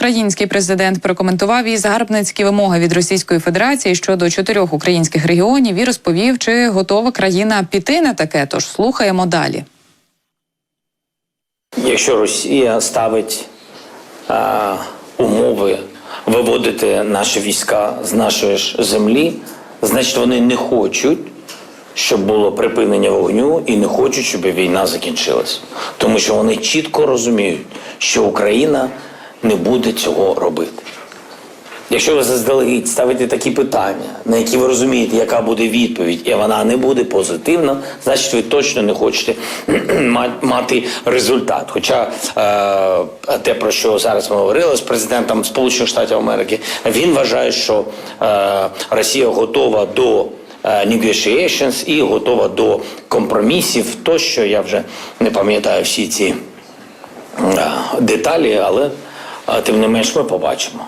український президент прокоментував і загарбницькі вимоги від Російської Федерації щодо чотирьох українських регіонів і розповів, чи готова країна піти на таке. Тож слухаємо далі. Якщо Росія ставить е, умови виводити наші війська з нашої ж землі, значить вони не хочуть, щоб було припинення вогню, і не хочуть, щоб війна закінчилась. Тому що вони чітко розуміють, що Україна не буде цього робити. Якщо ви заздалегідь ставите такі питання, на які ви розумієте, яка буде відповідь, і вона не буде позитивна, значить ви точно не хочете мати результат. Хоча е, те, про що зараз ми говорили з президентом Сполучених Штатів Америки, він вважає, що е, Росія готова до е, negotiations і готова до компромісів. Тощо я вже не пам'ятаю всі ці е, деталі, але тим не менш ми побачимо.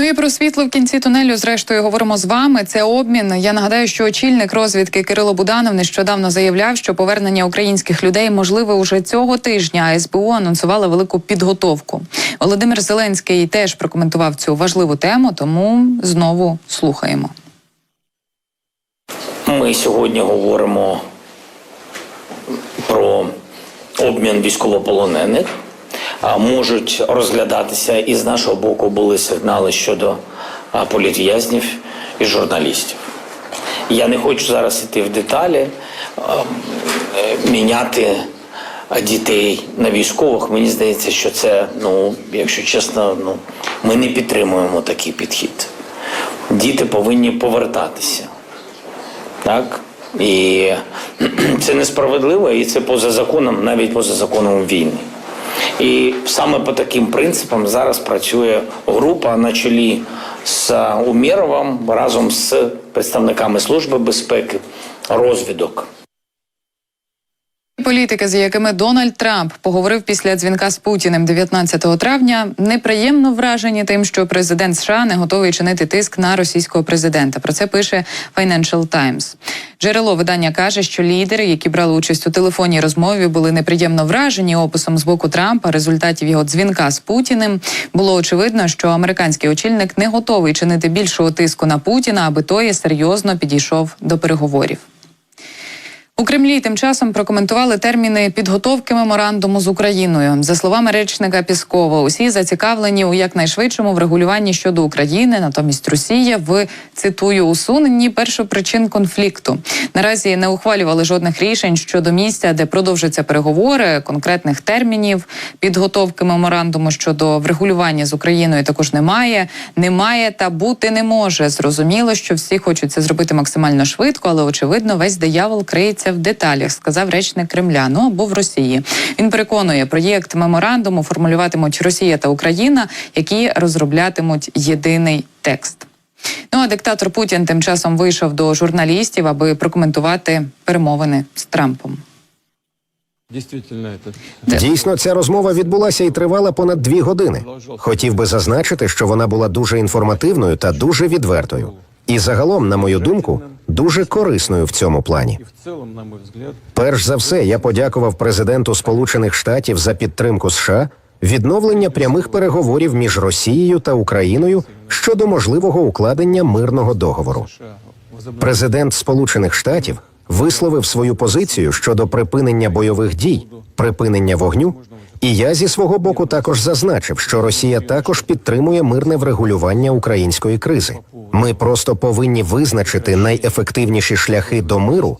Ну і про світло в кінці тунелю, зрештою, говоримо з вами. Це обмін. Я нагадаю, що очільник розвідки Кирило Буданов нещодавно заявляв, що повернення українських людей можливе уже цього тижня. А СБУ анонсувала велику підготовку. Володимир Зеленський теж прокоментував цю важливу тему, тому знову слухаємо. Ми сьогодні говоримо про обмін військовополонених. Можуть розглядатися і з нашого боку були сигнали щодо політв'язнів і журналістів. Я не хочу зараз йти в деталі, е, міняти дітей на військових. Мені здається, що це, ну, якщо чесно, ну, ми не підтримуємо такий підхід. Діти повинні повертатися. Так? І це несправедливо, і це поза законом, навіть поза законом війни. І саме по таким принципам зараз працює група на чолі з Умєровим разом з представниками Служби безпеки, розвідок. Політики, з якими Дональд Трамп поговорив після дзвінка з Путіним 19 травня, неприємно вражені тим, що президент США не готовий чинити тиск на російського президента. Про це пише Financial Times. Джерело видання каже, що лідери, які брали участь у телефонній розмові, були неприємно вражені описом з боку Трампа результатів його дзвінка з Путіним. Було очевидно, що американський очільник не готовий чинити більшого тиску на Путіна, аби той серйозно підійшов до переговорів. У Кремлі тим часом прокоментували терміни підготовки меморандуму з Україною. За словами речника Піскова, усі зацікавлені у якнайшвидшому врегулюванні щодо України. Натомість Росія в цитую усуненні першопричин конфлікту. Наразі не ухвалювали жодних рішень щодо місця, де продовжаться переговори, конкретних термінів підготовки меморандуму щодо врегулювання з Україною також немає. Немає та бути не може. Зрозуміло, що всі хочуть це зробити максимально швидко, але очевидно, весь диявол криється в деталях, сказав речник Кремля. Ну або в Росії. Він переконує, проєкт меморандуму формулюватимуть Росія та Україна, які розроблятимуть єдиний текст. Ну а диктатор Путін тим часом вийшов до журналістів, аби прокоментувати перемовини з Трампом. Действительно, Дійсно, ця розмова відбулася і тривала понад дві години. Хотів би зазначити, що вона була дуже інформативною та дуже відвертою. І загалом, на мою думку, дуже корисною в цьому плані. Перш за все, я подякував президенту Сполучених Штатів за підтримку США, відновлення прямих переговорів між Росією та Україною щодо можливого укладення мирного договору. Президент Сполучених Штатів висловив свою позицію щодо припинення бойових дій, припинення вогню. І я зі свого боку також зазначив, що Росія також підтримує мирне врегулювання української кризи. Ми просто повинні визначити найефективніші шляхи до миру